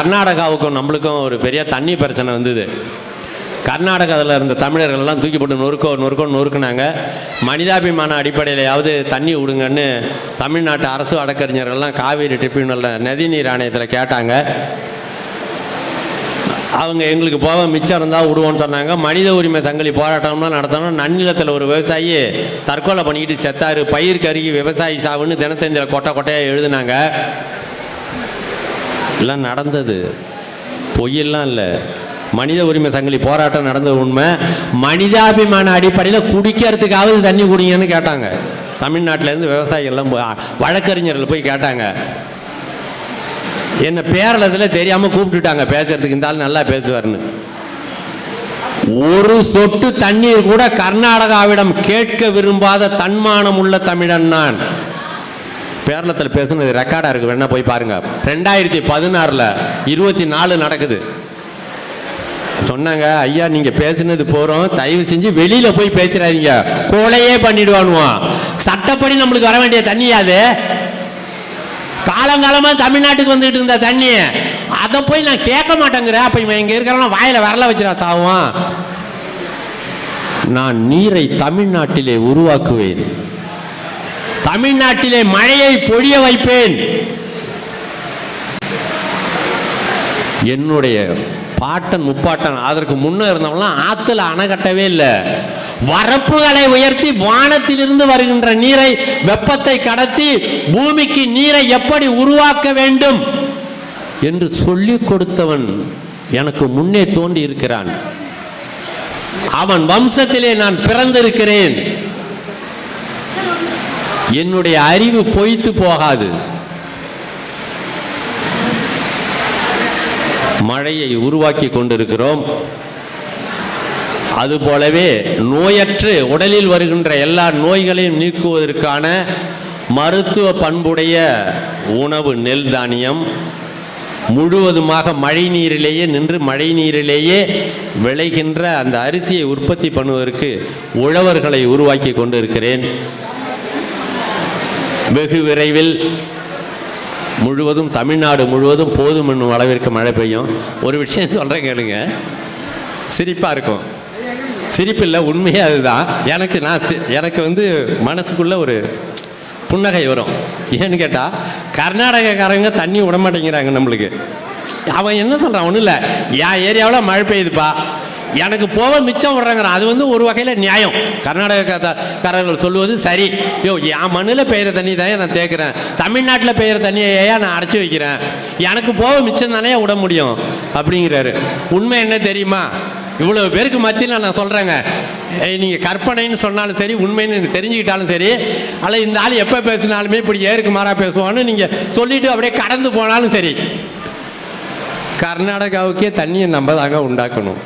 கர்நாடகாவுக்கும் நம்மளுக்கும் ஒரு பெரிய தண்ணி பிரச்சனை வந்தது. கர்நாடகாவில் இருந்த தமிழர்கள்லாம் தூக்கி போட்டு நொறுக்கோ நொறுக்கோ நொறுக்குனாங்க. மனிதாபிமான அடிப்படையிலையாவது தண்ணி விடுங்கன்னு தமிழ்நாட்டு அரசு வழக்கறிஞர்கள்லாம் காவேரி ட்ரிபியூனலில் நதிநீர் ஆணையத்தில் கேட்டாங்க. அவங்க எங்களுக்கு போக மிச்சம் இருந்தால் விடுவோன்னு சொன்னாங்க. மனித உரிமை சங்கிலி போராட்டம்லாம் நடத்தணும். நன்னிலத்தில் ஒரு விவசாயி தற்கொலை பண்ணிக்கிட்டு செத்தார். பயிர் கருகி விவசாயி சாவுன்னு தினத்தந்தியில் கொட்டை கொட்டையாக எழுதுனாங்க. எல்லாம் நடந்தது. பொய்யெல்லாம் இல்லை. மனித உரிமை சங்கிலி போராட்டம் நடந்தது உண்மை. மனிதாபிமான அடிப்படையில் குடிக்கிறதுக்காவது தண்ணி குடிங்கன்னு கேட்டாங்க. தமிழ்நாட்டிலேருந்து விவசாயிகள்லாம் போய் வழக்கறிஞர்கள் போய் கேட்டாங்க. என்ன பேரளத்தில் தெரியாமல் கூப்பிட்டுட்டாங்க. பேசுறதுக்கு இந்த ஆள் நல்லா பேசுவார்னு ஒரு சொட்டு தண்ணீர் கூட கர்நாடகாவிடம் கேட்க விரும்பாத தன்மானம் உள்ள தமிழன் நான். பேரளத்தில் பேசுனது ரெக்கார்டாக இருக்கு. வேணா போய் பாருங்க. ரெண்டாயிரத்தி பதினாறில் இருபத்தி நாலு நடக்குது. சொன்னாங்க ஐயா நீங்க பேசினது போறோம். தயவு செஞ்சு வெளியில போய் பேசுறாதீங்க கொலையே பண்ணிடுவானுவான் சட்டப்படி நம்மளுக்கு வர வேண்டிய தண்ணி அது. காலங்காலமா தமிழ்நாட்டுக்கு வந்துட்டு இருந்த தண்ணி. அதை போய் நான் கேட்க மாட்டேங்கிற அப்ப இவன் இங்க இருக்கிறவன வாயில வரல வச்சிடா சாவான் நான் நீரை தமிழ்நாட்டிலே உருவாக்குவேன். தமிழ்நாட்டிலே மழையை பொழிய வைப்பேன். என்னுடைய பாட்டன் முப்பாட்டன் அதற்கு முன்ன இருந்தவங்களாம் ஆத்துல அணை கட்டவே இல்லை. வரப்புகளை உயர்த்தி வானத்திலிருந்து வருகின்ற நீரை வெப்பத்தை கடத்தி பூமிக்கு நீரை எப்படி உருவாக்க வேண்டும் என்று சொல்லிக் கொடுத்தவன் எனக்கு முன்னே தோண்டி இருக்கிறான் அவன் வம்சத்திலே நான் பிறந்திருக்கிறேன். என்னுடைய அறிவு பொய்த்து போகாது. மழையை உருவாக்கி கொண்டிருக்கிறோம். அதுபோலவே நோயற்று உடலில் வருகின்ற எல்லா நோய்களையும் நீக்குவதற்கான மருத்துவ பண்புடைய உணவு நெல் தானியம். முழுவதுமாக மழை நீரிலேயே நின்று மழை நீரிலேயே விளைகின்ற அந்த அரிசியை உற்பத்தி பண்ணுவதற்கு உழவர்களை உருவாக்கி கொண்டிருக்கிறேன். வெகு விரைவில் முழுவதும் தமிழ்நாடு முழுவதும் போதும் என்னும் அளவிற்கு மழை பெய்யும். ஒரு விஷயம் சொல்கிறேன் கேளுங்க. சிரிப்பாக இருக்கும். சிரிப்பில்லை உண்மையாக உண்மையே அதுதான். எனக்கு நான் சி- எனக்கு வந்து மனசுக்குள்ளே ஒரு புன்னகை வரும். ஏன்னு கேட்டால் கர்நாடகக்காரங்க தண்ணி விட மாட்டேங்கிறாங்க நம்மளுக்கு. அவன் என்ன சொல்கிறான் ஒன்றும் இல்லை. என் ஏரியாவில் மழை பெய்யுதுப்பா. எனக்கு போக மிச்சம் விடுறாங்க அது வந்து ஒரு வகையில் நியாயம். கர்நாடகக்காரர்கள் சொல்லுவது சரி. யோ என் மண்ணில் பெய்கிற தண்ணி தானே நான் தேக்கிறேன் தமிழ்நாட்டில் பெய்கிற தண்ணியை நான் அடைச்சி வைக்கிறேன். எனக்கு போக மிச்சம் தானே விட முடியும். அப்படிங்கிறாரு. உண்மை என்ன தெரியுமா? இவ்வளோ பேருக்கு மத்தியில் நான் சொல்கிறேங்க நீங்கள் கற்பனைன்னு சொன்னாலும் சரி உண்மைன்னு எனக்கு தெரிஞ்சுக்கிட்டாலும் சரி அல்ல இந்த ஆள் எப்போ பேசினாலுமே இப்படி ஏருக்கு மாறா பேசுவான்னு நீங்கள் சொல்லிவிட்டு அப்படியே கடந்து போனாலும் சரி. கர்நாடகாவுக்கே தண்ணியை நம்ம தாங்க உண்டாக்கணும்.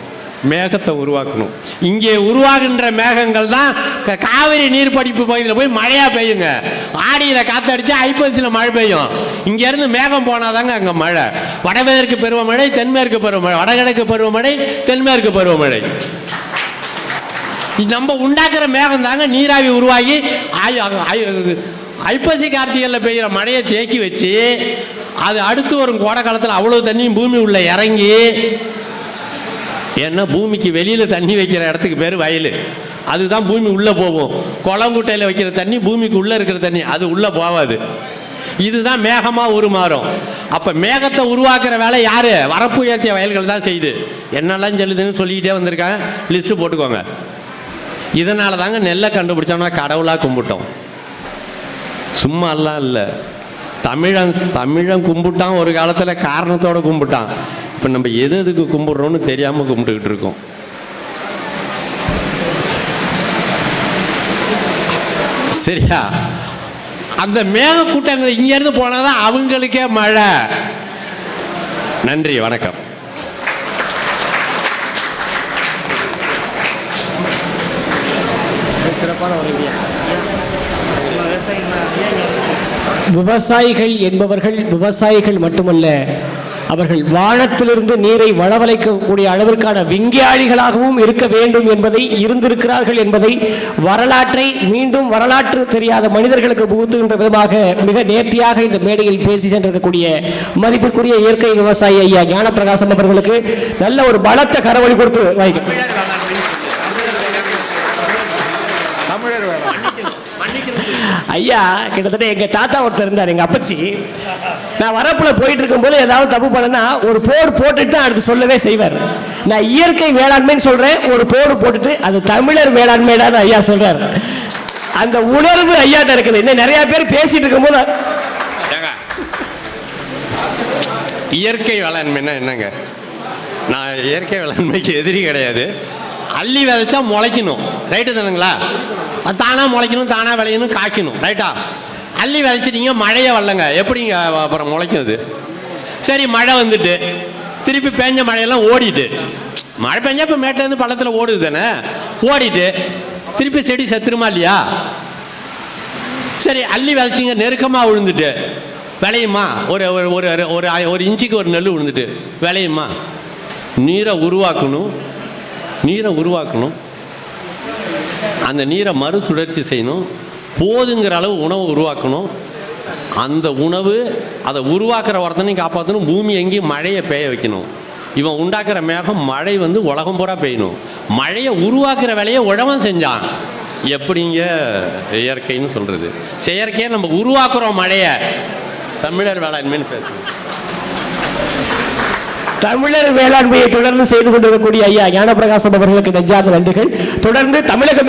மேகத்தை உருவாக்கணும். இங்கே உருவாகின்ற மேகங்கள் தான் காவிரி நீர்ப்படிப்பு பகுதியில் போய் மழையா பெய்யுங்க. ஆடியில் காற்றடிச்சா ஐப்பசியில் மழை பெய்யும். இங்கேருந்து மேகம் போனாதாங்க அங்கே மழை. வடமேற்கு பருவமழை தென்மேற்கு பருவமழை வடகிழக்கு பருவமழை தென்மேற்கு பருவமழை. இது நம்ம உண்டாக்குற மேகம் தாங்க நீராவி உருவாகி ஐப்பசி கார்த்திகளில் பெய்கிற மழையை தேக்கி வச்சு அது அடுத்து வரும் கோடை காலத்தில் அவ்வளோ தண்ணியும் பூமி உள்ள இறங்கி ஏன்னா பூமிக்கு வெளியில் தண்ணி வைக்கிற இடத்துக்கு பேர் வயல். அதுதான் பூமி உள்ளே போகும். குளங்குட்டையில் வைக்கிற தண்ணி பூமிக்கு உள்ளே இருக்கிற தண்ணி அது உள்ளே போகாது. இதுதான் மேகமாக உருமாறும். அப்போ மேகத்தை உருவாக்குற வேலை யார்? வரப்பு உயர்த்திய வயல்கள் தான் செய்யுது. என்னெல்லாம் சொல்லுதுன்னு சொல்லிக்கிட்டே வந்திருக்கேன் லிஸ்ட்டு போட்டுக்கோங்க. இதனால தாங்க நெல்லை கண்டுபிடிச்சோம்னா கடவுளாக கும்பிட்டோம். சும்மாலாம் இல்லை. தமிழன் தமிழன் கும்பிட்டான் ஒரு காலத்தில் காரணத்தோடு கும்பிட்டான். இப்போ நம்ம எது எதுக்கு கும்பிட்றோன்னு தெரியாமல் கும்பிட்டுக்கிட்டு இருக்கோம். சரியா? அந்த மேக கூட்டங்கள் இங்கேருந்து போனால் தான் அவங்களுக்கே மழை. நன்றி வணக்கம். விவசாயிகள் என்பவர்கள் விவசாயிகள் மட்டுமல்ல அவர்கள் வானத்திலிருந்து நீரை வளவழைக்கக்கூடிய அளவிற்கான விஞ்ஞானிகளாகவும் இருக்க வேண்டும் என்பதை இருந்திருக்கிறார்கள் என்பதை வரலாற்றை மீண்டும் வரலாற்று தெரியாத மனிதர்களுக்கு புகுத்துகின்ற விதமாக மிக நேர்த்தியாக இந்த மேடையில் பேசி சென்றிருக்கக்கூடிய மதிப்பிற்குரிய இயற்கை விவசாயி ஐயா ஞானப்பிரகாசம் அவர்களுக்கு நல்ல ஒரு பலத்த கரவழி கொடுத்து வாய்க்கும் ஐயா கிட்டத்தட்ட எங்க தாத்தா ஒருத்தர் இருந்தார் எங்க அப்பச்சி. நான் வரப்புல போயிட்டு இருக்கும்போது ஏதாவது தப்பு பண்ணனா ஒரு போடு போட்டுட்டு தான் அடுத்து சொல்லவே செய்வார். நான் இயற்கை வேளாண்மைன்னு சொல்றேன் ஒரு போடு போட்டுட்டு அது தமிழர் வேளாண்மைடான்னு ஐயா சொல்றாரு. அந்த உணர்வு ஐயாட்ட இருக்குது. இன்னும் நிறைய பேர் பேசிட்டு இருக்கும்போது இயற்கை வேளாண்மைன்னா என்னங்க? நான் இயற்கை வேளாண்மைக்கு எதிரி கிடையாது. அள்ளி விதைச்சா முளைக்கணும். ரைட்டு தானுங்களா? அது தானாக முளைக்கணும் தானாக விளையணும் காய்க்கணும். ரைட்டா? அள்ளி விதைச்சிட்டீங்க மழையே வரலங்க. எப்படிங்க அப்புறம் முளைக்கும் அது சரி மழை வந்துட்டு. திருப்பி பேஞ்ச மழையெல்லாம் ஓடிட்டு. மழை பெஞ்சா இப்போ மேட்டிலேருந்து பள்ளத்தில் ஓடுது தானே? ஓடிட்டு. திருப்பி செடி செத்துருமா இல்லையா? சரி அள்ளி விதைச்சிங்க நெருக்கமாக விழுந்துட்டு. விளையுமா? ஒரு ஒரு ஒரு ஒரு ஒரு இன்ச்சுக்கு ஒரு நெல் விழுந்துட்டு. விளையுமா? நீரை உருவாக்கணும். நீரை உருவாக்கணும். அந்த நீரை மறுசுழற்சி செய்யணும். போதுங்கிற அளவு உணவு உருவாக்கணும். அந்த உணவு அதை உருவாக்குற ஒருத்தனையும் காப்பாற்றணும் பூமி எங்கேயும் மழையை பெய்ய வைக்கணும். இவன் உண்டாக்குற மேகம் மழை வந்து உலகம் பூரா பெய்யணும். மழையை உருவாக்குற வேலையை உழவன் செஞ்சான். எப்படிங்க இயற்கைன்னு சொல்கிறது செயற்கையை நம்ம உருவாக்குறோம் மழையை. தமிழர் வேளாண்மைன்னு பேசுவோம். தமிழர் வேளாண்மையை தொடர்ந்து செய்து கொண்டிருக்கக்கூடிய ஐயா ஞானபிரகாசம் அவர்களுக்கு நெஞ்சார்ந்த நன்றிகள். தொடர்ந்து தமிழகம்